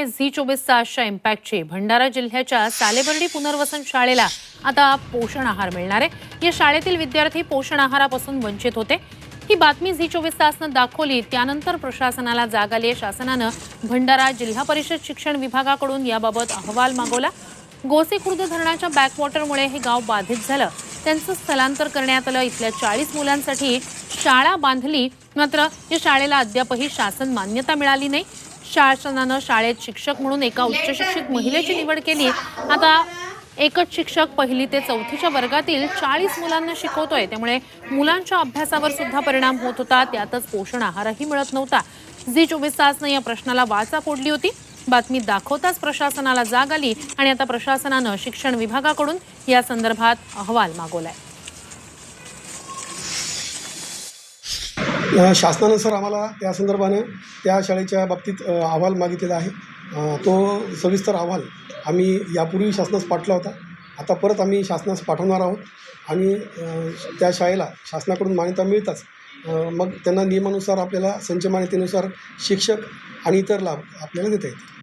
Zee चोवीस तासच्या इम्पॅक्टची भंडारा जिल्ह्याच्या सालेबर्डी पुनर्वसन शाळेला आता पोषण आहार मिळणार आहे. या शाळेतील विद्यार्थी पोषण आहारापासून वंचित होते. ही बातमी झी चोवीस तासनं दाखवली. त्यानंतर प्रशासनाला जाग आली शासनानं भंडारा जिल्हा परिषद शिक्षण विभागाकडून याबाबत अहवाल मागवला. गोसे खुर्द धरणाच्या बॅकवॉटरमुळे हे गाव बाधित झालं. त्यांचं स्थलांतर करण्यात आलं. इथल्या चाळीस मुलांसाठी शाळा बांधली. मात्र या शाळेला अद्यापही शासन मान्यता मिळाली नाही. शासनानं शाळेत शिक्षक म्हणून एका उच्च शिक्षित महिलेची निवड केली. आता एकच शिक्षक पहिली ते चौथीच्या वर्गातील चाळीस मुलांना शिकवतोय. त्यामुळे मुलांच्या अभ्यासावर सुद्धा परिणाम होत होता. त्यातच पोषण आहारही मिळत नव्हता. झी चोवीस तासनं या प्रश्नाला वाचा फोडली होती. बातमी दाखवताच प्रशासनाला जाग आली आणि आता प्रशासनानं शिक्षण विभागाकडून या संदर्भात अहवाल मागवलाय. शासनानं सर आम्हाला त्या संदर्भानं त्या शाळेच्या बाबतीत अहवाल मागितलेला आहे. तो सविस्तर अहवाल आम्ही यापूर्वी शासनास पाठला होता. आता परत आम्ही शासनास पाठवणार आहोत आणि त्या शाळेला शासनाकडून मान्यता मिळताच मग त्यांना नियमानुसार आपल्याला संच मान्यतेनुसार शिक्षक आणि इतर लाभ आपल्याला देता येतील.